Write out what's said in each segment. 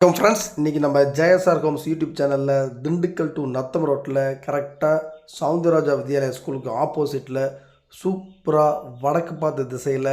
வணக்கம் ஃப்ரெண்ட்ஸ் இன்றைக்கி நம்ம ஜெயசார் ஹோம்ஸ் யூடியூப் சேனலில் திண்டுக்கல் டு நத்தம் ரோட்டில் கரெக்டாக சவுந்தரராஜா வித்யாலயா ஸ்கூலுக்கு ஆப்போசிட்டில் சூப்பராக வடக்கு பார்த்த திசையில்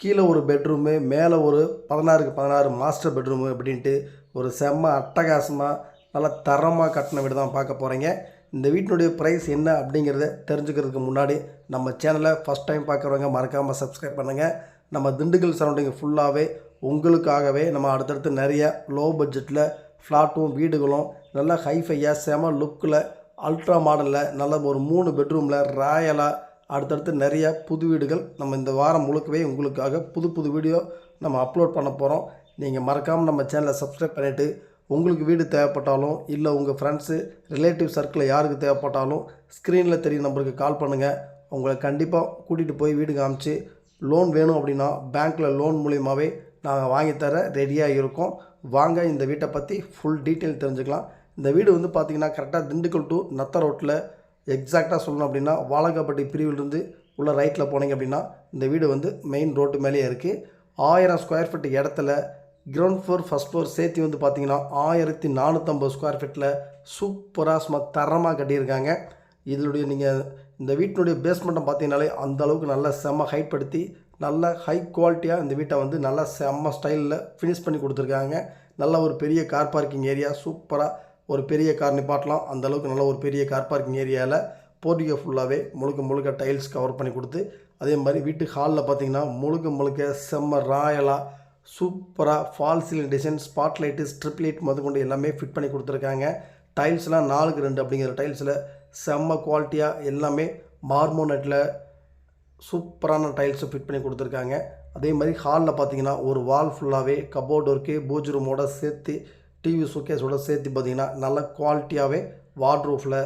கீழே ஒரு பெட்ரூமு மேலே ஒரு பதினாறுக்கு பதினாறு மாஸ்டர் பெட்ரூமு அப்படின்ட்டு ஒரு செம்ம அட்டகாசமாக நல்லா தரமாக கட்டின வீடு தான் பார்க்க போகிறீங்க இந்த வீட்டினுடைய ப்ரைஸ் என்ன அப்படிங்கிறத தெரிஞ்சுக்கிறதுக்கு முன்னாடி நம்ம சேனலை ஃபஸ்ட் டைம் பார்க்குறவங்க மறக்காமல் சப்ஸ்கிரைப் பண்ணுங்கள் நம்ம திண்டுக்கல் சரௌண்டிங் ஃபுல்லாகவே உங்களுக்காகவே நம்ம அடுத்தடுத்து நிறைய லோ பட்ஜெட்டில் ஃப்ளாட்டும் வீடுகளும் நல்லா ஹைஃபையாக செம லுக்கில் அல்ட்ரா மாடலில் நல்ல ஒரு மூணு பெட்ரூமில் ராயலாக அடுத்தடுத்து நிறைய புது வீடுகள் நம்ம இந்த வாரம் முழுக்கவே உங்களுக்காக புது புது வீடியோ நம்ம அப்லோட் பண்ண போகிறோம் நீங்கள் மறக்காமல் நம்ம சேனலை சப்ஸ்கிரைப் பண்ணிவிட்டு உங்களுக்கு வீடு தேவைப்பட்டாலும் இல்லை உங்கள் ஃப்ரெண்ட்ஸு ரிலேட்டிவ் சர்க்கிளில் யாருக்கு தேவைப்பட்டாலும் ஸ்க்ரீனில் தெரியும் நம்பருக்கு கால் பண்ணுங்கள் உங்களை கண்டிப்பாக கூட்டிகிட்டு போய் வீடு காமிச்சு லோன் வேணும் அப்படின்னா பேங்க்கில் லோன் மூலியமாகவே நாங்கள் வாங்கித்தர ரெடியாக இருக்கோம். வாங்க இந்த வீட்டை பற்றி ஃபுல் டீட்டெயில் தெரிஞ்சுக்கலாம். இந்த வீடு வந்து பார்த்திங்கன்னா கரெக்டாக திண்டுக்கல் டு நத்த ரோட்டில் எக்ஸாக்டாக சொல்லணும் அப்படின்னா வாழக்காப்பட்டி பிரிவிலிருந்து உள்ள ரைட்டில் போனீங்க அப்படின்னா இந்த வீடு வந்து மெயின் ரோட்டு மேலேயே இருக்குது ஆயிரம் ஸ்கொயர் ஃபீட் இடத்துல கிரவுண்ட் ஃப்ளோர் ஃபஸ்ட் ஃப்ளோர் சேர்த்து வந்து பார்த்திங்கன்னா ஆயிரத்தி நானூற்றம்பது ஸ்கொயர் ஃபீட்டில் சூப்பராக சும்மா தரமாக கட்டியிருக்காங்க. இதனுடைய நீங்கள் இந்த வீட்டினுடைய பேஸ்மெண்ட்டை பார்த்தீங்கனாலே அந்தளவுக்கு நல்லா நல்ல செம்ம ஹைட் படுத்தி நல்ல ஹை குவாலிட்டியாக இந்த வீட்டை வந்து நல்லா செம்ம ஸ்டைலில் ஃபினிஷ் பண்ணி கொடுத்துருக்காங்க. நல்ல ஒரு பெரிய கார் பார்க்கிங் ஏரியா சூப்பராக ஒரு பெரிய கார் நிப்பாட்டலாம். அந்த அளவுக்கு நல்ல ஒரு பெரிய கார் பார்க்கிங் ஏரியாவில் போர்டிகோ ஃபுல்லாகவே முழுக்க முழுக்க டைல்ஸ் கவர் பண்ணி கொடுத்து அதே மாதிரி வீட்டு ஹாலில் பார்த்தீங்கன்னா முழுக்க முழுக்க செம்ம ராயலாக சூப்பராக false ceiling design spot light strip light முதற்கொண்டு எல்லாமே ஃபிட் பண்ணி கொடுத்துருக்காங்க. டைல்ஸ்லாம் நாலுக்கு ரெண்டு அப்படிங்கிற டைல்ஸில் செம்ம குவாலிட்டியாக எல்லாமே மார்மோனட்டில் சூப்பரான டைல்ஸை ஃபிட் பண்ணி கொடுத்துருக்காங்க. அதே மாதிரி ஹாலில் பார்த்தீங்கன்னா ஒரு வால் ஃபுல்லாகவே கபோர்டு ஒர்க்கு பூஜ் ரூமோட சேர்த்து டிவி சுக்கேஸோட சேர்த்து பார்த்தீங்கன்னா நல்ல குவாலிட்டியாகவே வார்ட்ரூஃபில்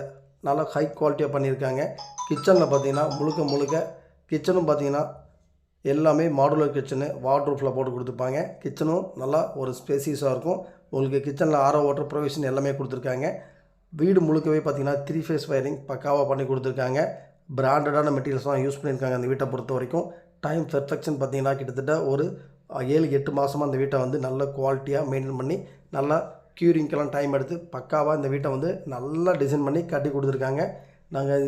நல்ல ஹை குவாலிட்டியாக பண்ணியிருக்காங்க கிச்சனில் பார்த்தீங்கன்னா முழுக்க முழுக்க கிச்சனும் பார்த்தீங்கன்னா எல்லாமே மாடுலர் கிச்சனு வார்ட்ரூஃபில் போட்டு கொடுத்துருப்பாங்க. கிச்சனும் நல்லா ஒரு ஸ்பேசியஸாக இருக்கும். உங்களுக்கு கிச்சனில் ஆரோ வாட்டர் ப்ரொவிஷன் எல்லாமே கொடுத்துருக்காங்க. வீடு முழுக்கவே பார்த்தீங்கன்னா த்ரீ ஃபேஸ் வயரிங் பக்காவாக பண்ணி கொடுத்துருக்காங்க. பிராண்டடான மெட்டீரியல்ஸ்லாம் யூஸ் பண்ணியிருக்காங்க அந்த வீட்டை பொறுத்த வரைக்கும். டைம் சர்ஃபெக்ஷன் பார்த்தீங்கன்னா கிட்டத்தட்ட ஒரு ஏழு எட்டு மாதமாக அந்த வீட்டை வந்து நல்ல குவாலிட்டியாக மெயின்டைன் பண்ணி நல்லா க்யூரிங்க்கெல்லாம் டைம் எடுத்து பக்காவாக இந்த வீட்டை வந்து நல்லா டிசைன் பண்ணி கட்டி கொடுத்துருக்காங்க. நாங்கள்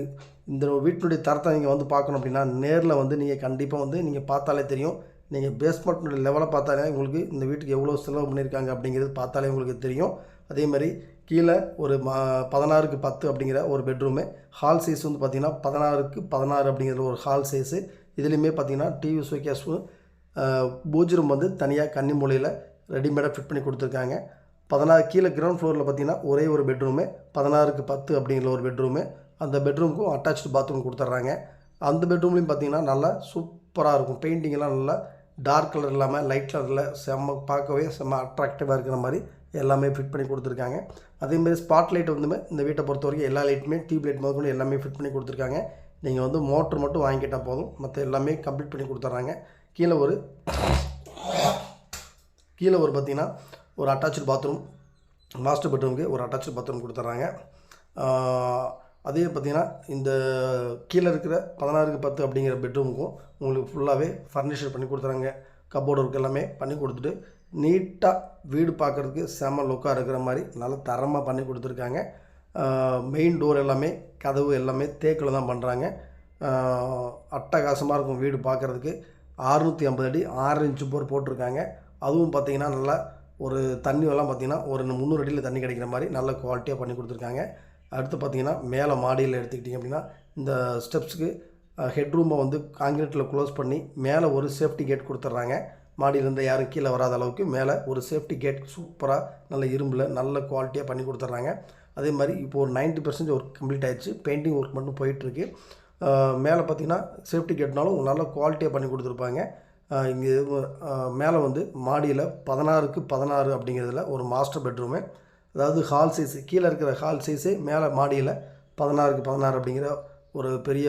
இந்த வீட்டினுடைய தரத்தை நீங்கள் வந்து பார்க்கணும் அப்படின்னா நேரில் வந்து நீங்கள் கண்டிப்பாக வந்து நீங்கள் பார்த்தாலே தெரியும். நீங்கள் பேஸ்மெண்ட்னுடைய லெவலை பார்த்தாலே உங்களுக்கு இந்த வீட்டுக்கு எவ்வளோ செலவு பண்ணியிருக்காங்க அப்படிங்கிறது பார்த்தாலே உங்களுக்கு தெரியும். அதே மாதிரி கீழே ஒரு ம பதினாறுக்கு பத்து அப்படிங்கிற ஒரு பெட்ரூமு ஹால் சைஸ் வந்து பார்த்திங்கன்னா பதினாறுக்கு பதினாறு அப்படிங்கிற ஒரு ஹால் சைஸு இதுலேயுமே பார்த்தீங்கன்னா டிவி ஷோகேஸும் பூஜ் ரூம் வந்து தனியாக கன்னி மூலையில் ரெடிமேடாக ஃபிட் பண்ணி கொடுத்துருக்காங்க. பதினாறு கீழே கிரவுண்ட் ஃப்ளோரில் பார்த்தீங்கன்னா ஒரே ஒரு பெட்ரூமு பதினாறுக்கு பத்து அப்படிங்கிற ஒரு பெட்ரூமு அந்த பெட்ரூமுக்கும் அட்டாச்சு பாத்ரூம் கொடுத்துட்றாங்க அந்த பெட்ரூம்லேயும் பார்த்தீங்கன்னா நல்லா சூப்பராக இருக்கும். பெயிண்டிங்கெல்லாம் நல்லா டார்க் கலர் இல்லாமல் லைட் கலரில் செம்ம பார்க்கவே செம்ம அட்ராக்டிவாக இருக்கிற மாதிரி எல்லாமே ஃபிட் பண்ணி கொடுத்துருக்காங்க. அதேமாதிரி ஸ்பாட் லைட் வந்துமே இந்த வீட்டை பொறுத்த வரைக்கும் எல்லா லைட்டுமே டியூப் லைட் முதற்கொண்டு எல்லாமே ஃபிட் பண்ணி கொடுத்துருக்காங்க. நீங்கள் வந்து மோட்ரு மட்டும் வாங்கிக்கிட்டால் போதும். மற்ற எல்லாமே கம்ப்ளீட் பண்ணி கொடுத்துட்றாங்க கீழே ஒரு கீழே ஒரு பார்த்தீங்கன்னா ஒரு அட்டாச்சு பாத்ரூம் மாஸ்டர் பெட்ரூமுக்கு ஒரு அட்டாச்சு பாத்ரூம் கொடுத்துட்றாங்க அதே பார்த்தீங்கன்னா இந்த கீழே இருக்கிற பதினாறுக்கு பத்து அப்படிங்கிற பெட்ரூமுக்கும் உங்களுக்கு ஃபுல்லாகவே ஃபர்னிச்சர் பண்ணி கொடுத்துறாங்க. கபோர்டு ஒர்க் எல்லாமே பண்ணி கொடுத்துட்டு நீட்டாக வீடு பார்க்குறதுக்கு செம லுக்காக இருக்கிற மாதிரி நல்ல தரமாக பண்ணி கொடுத்துருக்காங்க. மெயின் டோர் எல்லாமே கதவு எல்லாமே தேக்கில் தான் பண்ணுறாங்க அட்டகாசமாக இருக்கும் வீடு பார்க்குறதுக்கு. அறுநூற்றி ஐம்பது அடி ஆறு இன்ச்சு போர் போட்டிருக்காங்க. அதுவும் பார்த்தீங்கன்னா நல்லா ஒரு தண்ணி எல்லாம் ஒரு முந்நூறு அடியில் தண்ணி கிடைக்கிற மாதிரி நல்ல குவாலிட்டியாக பண்ணி கொடுத்துருக்காங்க. அடுத்து பார்த்தீங்கன்னா மேலே மாடியில் எடுத்துக்கிட்டிங்க அப்படின்னா இந்த ஸ்டெப்ஸுக்கு ஹெட் ரூமை வந்து காங்கிரீட்டில் க்ளோஸ் பண்ணி மேலே ஒரு சேஃப்டி கேட் கொடுத்துட்றாங்க. மாடியிலேருந்து யாரும் கீழே வராத அளவுக்கு மேலே ஒரு சேஃப்டி கேட் சூப்பராக நல்ல இரும்பில் நல்ல குவாலிட்டியாக பண்ணி கொடுத்துட்றாங்க. அதே மாதிரி இப்போ ஒரு 90% பர்சன்ட் ஒர்க் கம்ப்ளீட் ஆயிடுச்சு. பெயிண்டிங் ஒர்க் மட்டும் போயிட்டுருக்கு. மேலே பார்த்தீங்கன்னா சேஃப்டி கேட்னாலும் நல்ல குவாலிட்டியாக பண்ணி கொடுத்துருப்பாங்க. இங்கே மேலே வந்து மாடியில் பதினாறுக்கு பதினாறு அப்படிங்கிறதுல ஒரு மாஸ்டர் பெட்ரூமு அதாவது ஹால் சைஸு கீழே இருக்கிற ஹால் சைஸு மேலே மாடியில் பதினாறுக்கு பதினாறு அப்படிங்கிற ஒரு பெரிய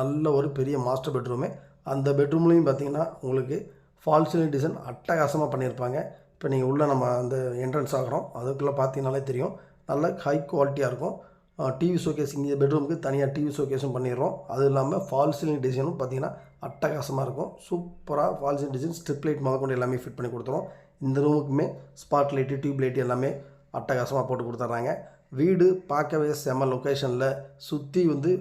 நல்ல ஒரு பெரிய மாஸ்டர் பெட்ரூமு அந்த பெட்ரூம்லேயும் பார்த்தீங்கன்னா உங்களுக்கு ஃபால் சீலிங் டிசைன் அட்டகாசமாக பண்ணியிருப்பாங்க. இப்போ நீங்கள் உள்ளே நம்ம அந்த என்ட்ரன்ஸ் ஆகிறோம். அதுக்குள்ளே பார்த்தீங்கனாலே தெரியும். நல்ல ஹை குவாலிட்டியாக இருக்கும். டிவி ஷோகேஸ் இங்கே பெட்ரூமுக்கு தனியாக டிவி ஷோகேஸும் பண்ணிடுறோம். அது இல்லாமல் ஃபால் சீலிங் டிசைனும் பார்த்தீங்கன்னா அட்டகாசமாக இருக்கும். சூப்பராக false ceiling design strip light முதற்கொண்டு எல்லாமே ஃபிட் பண்ணி கொடுத்துரும். இந்த ரூமுக்குமே ஸ்பாட் லைட்டு டியூப் லைட்டு எல்லாமே அட்டகாசமாக போட்டு கொடுத்துட்றாங்க. வீடு பார்க்கவே செம லொக்கேஷனில் சுற்றி வந்து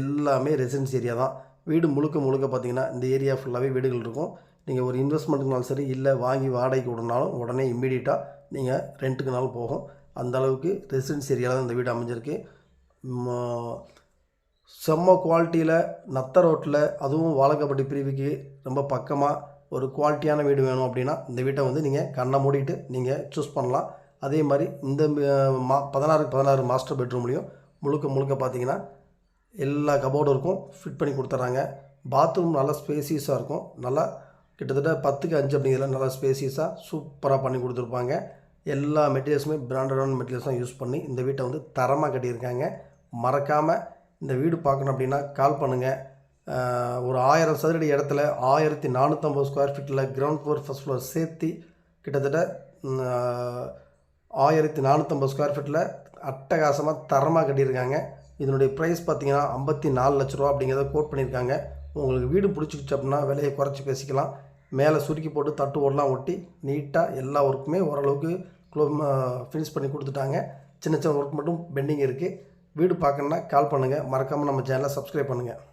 எல்லாமே ரெசிடென்சி ஏரியா தான். வீடு முழுக்க முழுக்க பார்த்தீங்கன்னா இந்த ஏரியா ஃபுல்லாகவே வீடுகள் இருக்கும். நீங்கள் ஒரு இன்வெஸ்ட்மெண்ட்டுக்குனாலும் சரி இல்லை வாங்கி வாடகைக்கு விடனாலும் உடனே இம்மீடியட்டாக நீங்கள் ரெண்ட்டுக்குனாலும் போகும். அந்த அளவுக்கு ரெசிடென்சி ஏரியாவில் தான் இந்த வீடு அமைஞ்சிருக்கு. செம்ம குவாலிட்டியில் நத்த ரோட்டில் அதுவும் வாழக்கப்பட்டி பிரிவுக்கு ரொம்ப பக்கமாக ஒரு குவாலிட்டியான வீடு வேணும் அப்படின்னா இந்த வீட்டை வந்து நீங்கள் கண்ணை மூடிட்டு நீங்கள் சூஸ் பண்ணலாம். அதே மாதிரி இந்த மா பதினாறுக்கு பதினாறு மாஸ்டர் பெட்ரூம்லேயும் முழுக்க முழுக்க பார்த்தீங்கன்னா எல்லா கபோர்டும் இருக்கும். ஃபிட் பண்ணி கொடுத்துட்றாங்க. பாத்ரூம் நல்லா ஸ்பேசியஸாக இருக்கும். நல்லா கிட்டத்தட்ட பத்துக்கு அஞ்சு அப்படிங்கிறதுல நல்லா ஸ்பேசியஸாக சூப்பராக பண்ணி கொடுத்துருப்பாங்க. எல்லா மெட்டீரியல்ஸுமே பிராண்டடான மெட்டீரியல்ஸ் தான் யூஸ் பண்ணி இந்த வீட்டை வந்து தரமாக கட்டியிருக்காங்க. மறக்காமல் இந்த வீடு பார்க்கணும் அப்படின்னா கால் பண்ணுங்கள் ஒரு ஆயிரம் சதுரடி இடத்துல ஆயிரத்தி நானூற்றம்பது ஸ்கொயர் ஃபீட்டில் கிரவுண்ட் ஃப்ளோர் ஃபஸ்ட் ஃப்ளோர் சேர்த்து கிட்டத்தட்ட ஆயிரத்தி நானூற்றம்பது ஸ்கொயர் ஃபீட்டில் அட்டகாசமாக தரமாக கட்டியிருக்காங்க. இதனுடைய ப்ரைஸ் பார்த்தீங்கன்னா ஐம்பத்தி நாலு லட்ச ரூபா அப்படிங்கிறத கோட் பண்ணியிருக்காங்க. உங்களுக்கு வீடு பிடிச்சிக்கிச்சு அப்படின்னா விலையை குறைச்சி பேசிக்கலாம். மேலே சுருக்கி போட்டு தட்டு ஓடலாம் ஒட்டி நீட்டாக எல்லா ஒர்க்குமே ஓரளவுக்கு க்ளோ ஃபினிஷ் பண்ணி கொடுத்துட்டாங்க. சின்ன சின்ன ஒர்க் மட்டும் பெண்டிங் இருக்குது வீடு பார்க்கணுன்னா கால் பண்ணுங்கள் மறக்காமல் நம்ம சேனலை சப்ஸ்கிரைப் பண்ணுங்கள்